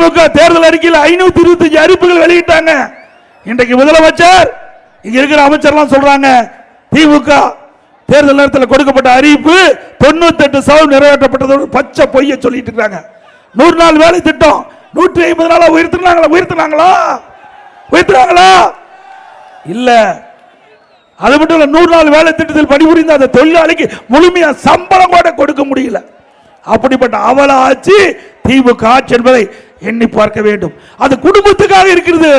அதிமுக தேர்தல் அறிக்கையில் ஐநூத்தி இருபத்தஞ்சு அறிவிப்புகள் வெளியிட்டாங்க. இன்றைக்கு முதலமைச்சர் இங்க இருக்கிற அமைச்சர்லாம் சொல்றாங்க திமுக தேர்தல் நேரத்தில் கொடுக்கப்பட்ட அறிவிப்பு தொண்ணூத்தி எட்டு சதவீதம் நிறைவேற்றப்பட்டதோடு பச்சை பொய்ய சொல்லிட்டு இருக்காங்க. நூறு நாள் வேலை திட்டம் நூற்றி ஐம்பது நாளா உயர்த்தினாங்களா உயர்த்தினாங்களா? உயர்த்தினாங்களா? இல்ல. அது மட்டும் இல்ல நூறு நாள் வேலை திட்டத்தில் பணிபுரிந்த அந்த தொழிலாளிக்கு முழுமையா சம்பளம் கூட கொடுக்க முடியல. அப்படிப்பட்ட அவல ஆட்சி திமுக ஆட்சி என்பதை எண்ணி பார்க்க வேண்டும். அது குடும்பத்துக்காக இருக்கிறது.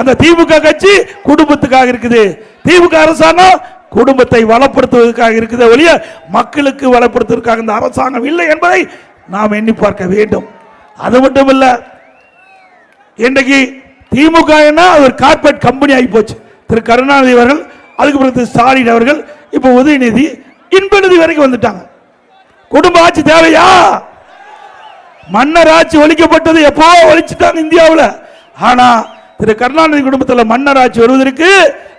அந்த திமுக கட்சி குடும்பத்துக்காக இருக்குது. திமுக அரசாங்கம் குடும்பத்தை வளப்படுத்துவதற்காக இருக்குது ஒழிய மக்களுக்கு வளப்படுத்துவதற்காக இந்த அரசாங்கம் இல்லை என்பதை நாம் எண்ணி பார்க்க வேண்டும். அது மட்டும் இல்ல இன்றைக்கு திமுக என்ன? ஒரு கார்பரேட் கம்பெனி ஆகி போச்சு. திரு கருணாநிதி அவர்கள் அதுக்கு பிறகு திரு ஸ்டாலின் அவர்கள் இப்போ உதயநிதி இன்பநிதி வரைக்கும் வந்துட்டாங்க. குடும்ப ஆட்சி தேவையா? மன்னர் ஆட்சி ஒழிக்கப்பட்டது எப்போ ஒழிச்சுட்டாங்க இந்தியாவில்? ஆனா திரு கருணாநிதி குடும்பத்தில் மன்னர் ஆட்சி வருவதற்கு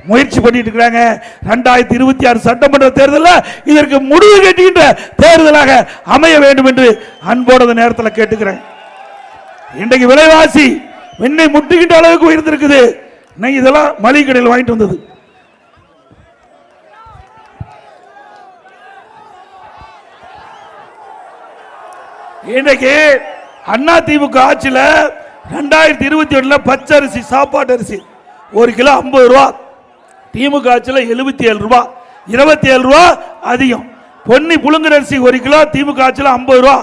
முயற்சி பண்ணிட்டு இருக்கிறாங்க. ரெண்டாயிரத்தி இருபத்தி ஆறு சட்டமன்ற தேர்தலில் இதற்கு முடிவு கட்டுகின்ற தேர்தலாக அமைய வேண்டும் என்று அன்போடு நேரத்தில் கேட்டுக்கிறேன். இன்றைக்கு விலைவாசி வெண்ணை முட்டுகின்ற அளவுக்கு உயர்ந்திருக்குது. இன்னைக்கு இதெல்லாம் மளிகை கடையில் வாங்கிட்டு வந்தது. இன்றைக்கு அண்ணா திமுக ஆட்சியில் ரெண்டாயிரத்தி இருபத்தி ஒன்றில் பச்சை அரிசி சாப்பாட்டு அரிசி ஒரு கிலோ ஐம்பது ரூபா. திமுக ஆட்சியில் எழுபத்தி ஏழு ரூபா. இருபத்தி ஏழு ரூபா அதிகம். பொன்னி புழுங்கல் அரிசி ஒரு கிலோ திமுக ஆட்சியில் ஐம்பது ரூபா.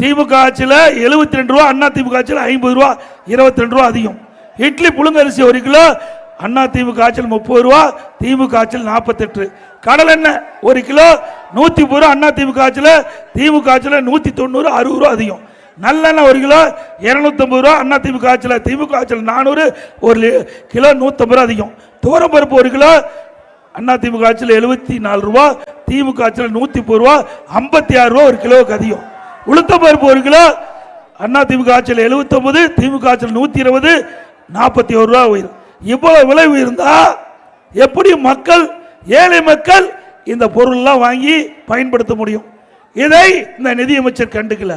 திமுக ஆட்சியில் எழுபத்தி ரெண்டு ரூபா அண்ணா திமுக ஆட்சியில் ஐம்பது ரூபா இருபத்தி ரெண்டு ரூபா அதிகம். இட்லி புழுங்க அரிசி ஒரு கிலோ அண்ணா திமுக ஆட்சியில் முப்பது ரூபா திமுக ஆட்சியில் நாற்பத்தெட்டு. கடல் எண்ணெய் ஒரு கிலோ நூற்றி முப்பது ரூபா அண்ணா திமுக ஆட்சியில் திமுக ஆட்சியில் நூற்றி தொண்ணூறு அறுபது ரூபா அதிகம். நல்லெண்ணெய் ஒரு கிலோ இரநூத்தம்பது ரூபா அண்ணா திமுக ஆட்சியில் திமுக ஆட்சியில் நானூறு ஒரு கிலோ நூற்றம்பது ரூபா அதிகம். துவரம்பருப்பு ஒரு கிலோ அண்ணா திமுக ஆட்சியில் எழுபத்தி நாலு ரூபா திமுக ஆட்சியில் நூற்றி முப்பது ரூபா ஐம்பத்தி ஆறு ரூபா ஒரு கிலோவுக்கு அதிகம். உளுத்தம்பருப்பு ஒரு கிலோ அண்ணா திமுக ஆட்சியில் எழுபத்தொம்பது திமுக ஆட்சியில் நூற்றி இருபது நாற்பத்தி ஒரு ரூபா உயிரும் இவ்வளவு விலை உயர்ந்தா எப்படி மக்கள் ஏழை மக்கள் இந்த பொருள்லாம் வாங்கி பயன்படுத்த முடியும்? இதை இந்த நிதியமைச்சர் கண்டுக்கல.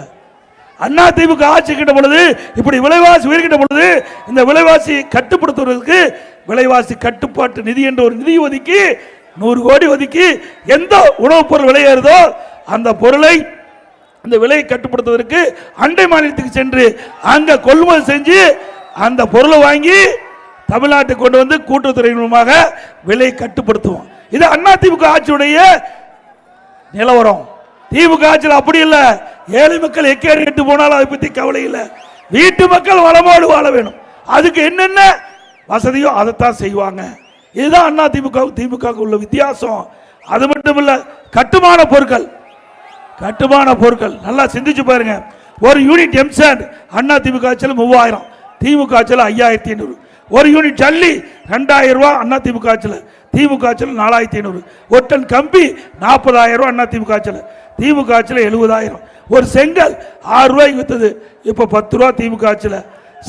அண்ணா திமுக ஆட்சி கிட்ட பொழுது இப்படி விலைவாசி உயிர்கிட்ட பொழுது இந்த விலைவாசி கட்டுப்படுத்துவதற்கு விலைவாசி கட்டுப்பாட்டு நிதி என்ற ஒரு நிதி ஒதுக்கி நூறு கோடி ஒதுக்கி எந்த உணவுப் பொருள் விலையேறுதோ அந்த பொருளை அந்த விலையை கட்டுப்படுத்துவதற்கு அண்டை மாநிலத்துக்கு சென்று அங்க கொள்முதல் செஞ்சு அந்த பொருளை வாங்கி தமிழ்நாட்டுக்கு கொண்டு வந்து கூட்டுத்துறை மூலமாக விலையை கட்டுப்படுத்துவோம். இது அதிமுக ஆட்சியுடைய நிலவரம். திமுக ஆட்சியில் அப்படி இல்லை. ஏழை மக்கள் எக்கேடு கெட்டு போனாலும் அதை பற்றி கவலை இல்லை. வீட்டு மக்கள் வளமோடு வாழ வேணும். அதுக்கு என்னென்ன வசதியோ அதைத்தான் செய்வாங்க. இதுதான் அண்ணா திமுக திமுக உள்ள வித்தியாசம். அது மட்டும் இல்லை கட்டுமான பொருட்கள். கட்டுமான பொருட்கள். நல்லா சிந்திச்சு பாருங்க. ஒரு யூனிட் எம்சாண்ட் அண்ணா திமுக ஆட்சியில் மூவாயிரம். திமுக ஆட்சியில் ஐயாயிரத்தி ஐநூறு. ஒரு யூனிட் ஜல்லி ரெண்டாயிரம் ரூபா அண்ணா திமுக ஆட்சியில். திமுக ஆட்சியில் நாலாயிரத்தி ஐநூறு. ஒரு டன் கம்பி நாற்பதாயிரம் ரூபா அண்ணா திமுக ஆட்சியில். திமுக ஆட்சியில் எழுபதாயிரம். ஒரு செங்கல் ஆறு ரூபாய்க்கு விற்றுது இப்போ பத்து ரூபா திமுக ஆட்சியில்.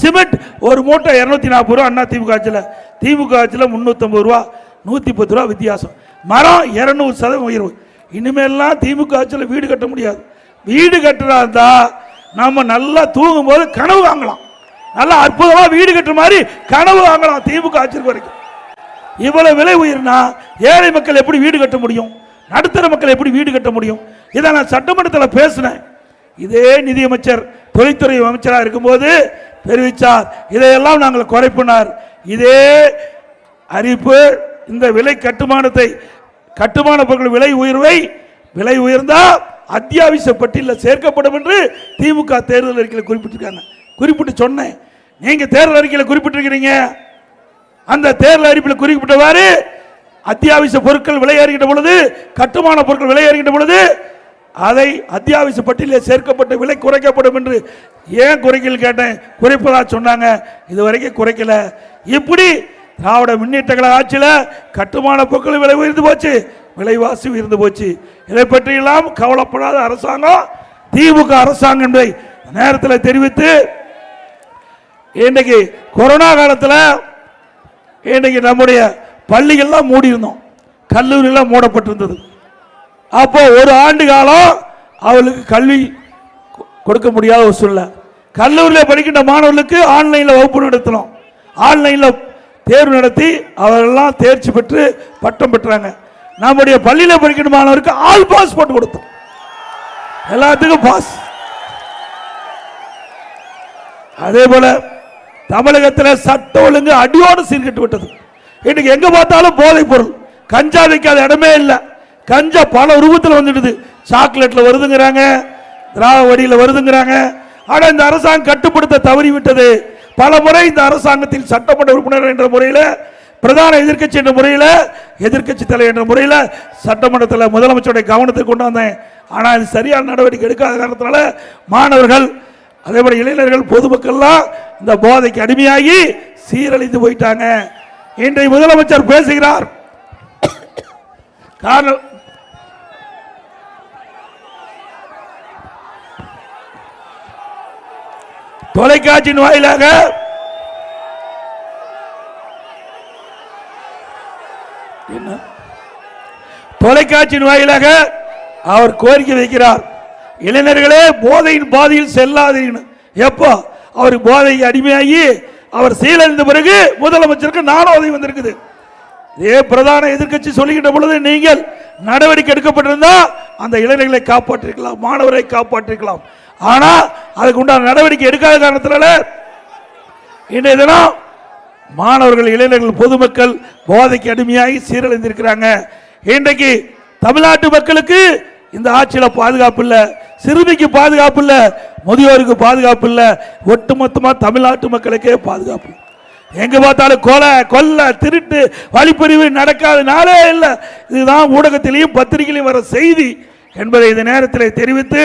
சிமெண்ட் ஒரு மூட்டை இரநூத்தி நாற்பது ரூபா அண்ணா திமுக ஆட்சியில். திமுக ஆட்சியில் முந்நூற்றம்பது ரூபா நூற்றி பத்து ரூபா வித்தியாசம். மரம் இரநூறு சதவீதம் உயர்வு. இனிமேல்லாம் திமுக ஆட்சியில் வீடு கட்ட முடியாது. வீடு கட்டுறா இருந்தால் நம்ம நல்லா தூங்கும் போது கனவு வாங்கலாம் நல்லா அற்புதமா வீடு கட்டுற மாதிரி கனவு வாங்கலாம் திமுக ஆட்சிக்கு வரைக்கும். இவ்வளவு விலை உயர்னா ஏழை மக்கள் எப்படி வீடு கட்ட முடியும்? நடுத்தர மக்கள் எப்படி வீடு கட்ட முடியும்? இதை நான் சட்டமன்றத்தில் பேசினேன். இதே நிதியமைச்சர் தொழில்துறை அமைச்சராக இருக்கும்போது தெரிவித்தார் இதையெல்லாம் நாங்கள் குறைப்பினார். இதே அறிவிப்பு இந்த விலை கட்டுமானத்தை கட்டுமான பொருட்கள் விலை உயர்வை விலை உயர்ந்தால் அத்தியாவசிய பட்டியலில் சேர்க்கப்படும் என்று திமுக தேர்தல் அறிக்கையில் குறிப்பிட்டிருக்காங்க. குறிப்பிட்டு சொன்னேன். நீங்க தேர்தல் அறிக்கையில் குறிப்பிட்டிருக்கிறீங்க. அந்த தேர்தல் அறிக்கையில் குறிப்பிட்டவாறு அத்தியாவசிய பொருட்கள் விலை ஏறுகின்ற பொழுது கட்டுமான பொருட்கள் விலையேறுகின்ற பொழுது அதை அத்தியாவசிய பட்டியலில் சேர்க்கப்பட்ட விலை குறைக்கப்படும் என்று ஏன் குறைக்கல கேட்டேன்? குறைப்பதா சொன்னாங்க. இது வரைக்கும் குறைக்கல. இப்படி திராவிட முன்னேற்ற கழக ஆட்சியில் கட்டுமான பொருட்கள் விலை உயர்ந்து போச்சு. விலைவாசி உயர்ந்து போச்சு. இதை பற்றியெல்லாம் கவலைப்படாத அரசாங்கம் திமுக அரசாங்கம் என்பதை நேரத்தில் தெரிவித்து இன்றைக்கு கொரோனா காலத்தில் இன்றைக்கு நம்முடைய பள்ளிகள்லாம் மூடி இருந்தோம் கல்லூரியெல்லாம் மூடப்பட்டிருந்தது. அப்போ ஒரு ஆண்டு காலம் அவளுக்கு கல்வி கொ- கொடுக்க முடியாத ஒரு சூழ்நிலை. கல்லூரியில் படிக்கின்ற மாணவர்களுக்கு ஆன்லைனில் வகுப்பு நடத்தினோம். ஆன்லைனில் தேர்வு நடத்தி அவர்கள்லாம் தேர்ச்சி பெற்று பட்டம் பெற்றாங்க. நம்முடைய பள்ளியில் படிக்கின்ற மாணவருக்கு ஆல் பாஸ் போட்டு கொடுத்தோம். எல்லாத்துக்கும் பாஸ். அதே போல தமிழகத்தில் சட்ட ஒழுங்கு அடியோடு சீர்கெட்டு விட்டது. இன்னைக்கு எங்க பார்த்தாலும் போதைப் பொருள். கஞ்சா வைக்காத இடமே இல்லை. கஞ்சா பல ரூபத்தில் வந்துடுது. சாக்லேட்டில் வருதுங்கிறாங்க திராவடியில் வருதுங்கிறாங்க. ஆனால் இந்த அரசாங்கம் கட்டுப்படுத்த தவறி விட்டது பல முறை இந்த அரசாங்கத்தில் சட்டமன்ற உறுப்பினர் என்ற முறையில் பிரதான எதிர்க்கட்சி என்ற முறையில் எதிர்க்கட்சி தலைவர் என்ற முறையில் சட்டமன்றத்தில் முதலமைச்சருடைய கவனத்துக்கு கொண்டு வந்தேன். ஆனால் இது சரியான நடவடிக்கை எடுக்காத காரணத்தினால மாணவர்கள் அதே போல இளைஞர்கள் பொதுமக்கள்லாம் இந்த போதைக்கு அடிமையாகி சீரழிந்து போயிட்டாங்க. இன்றைய முதலமைச்சர் பேசுகிறார். காரணம் தொலைக்காட்சியின் வாயிலாக என்ன? தொலைக்காட்சியின் வாயிலாக அவர் கோரிக்கை வைக்கிறார். இளைஞர்களே போதையின் பாதையில் செல்லாதீர்கள் எப்போ? அவர் போதைக்கு அடிமையாகி அவர் சீரழிந்த பிறகு முதலமைச்சருக்கு நானும் உதவி வந்திருக்குது. இதே பிரதான எதிர்க்கட்சி சொல்லுகின்ற பொழுது நீங்கள் நடவடிக்கை எடுக்கப்பட்டிருந்தா அந்த இளைஞர்களை காப்பாற்றிருக்கலாம் மாணவரை காப்பாற்றிருக்கலாம். ஆனால் அதுக்கு உண்டான நடவடிக்கை எடுக்காத காரணத்தினால இன்றைய தினம் மாணவர்கள் இளைஞர்கள் பொதுமக்கள் போதைக்கு அடிமையாகி சீரழிந்திருக்கிறாங்க. இன்றைக்கு தமிழ்நாட்டு மக்களுக்கு இந்த ஆட்சியில் பாதுகாப்பு இல்லை சிறுமிக்கு பாதுகாப்பு இல்லை முதியோருக்கு பாதுகாப்பு இல்லை ஒட்டுமொத்தமாக தமிழ்நாட்டு மக்களுக்கே பாதுகாப்பு இல்ல. எங்க பார்த்தாலும் கொலை கொல்லை திருட்டு வழிப்பறிவு நடக்காத நாளே இல்லை இதுதான் ஊடகத்திலையும் பத்திரிகையிலையும் வர செய்தி என்பதை இந்த நேரத்தில் தெரிவித்து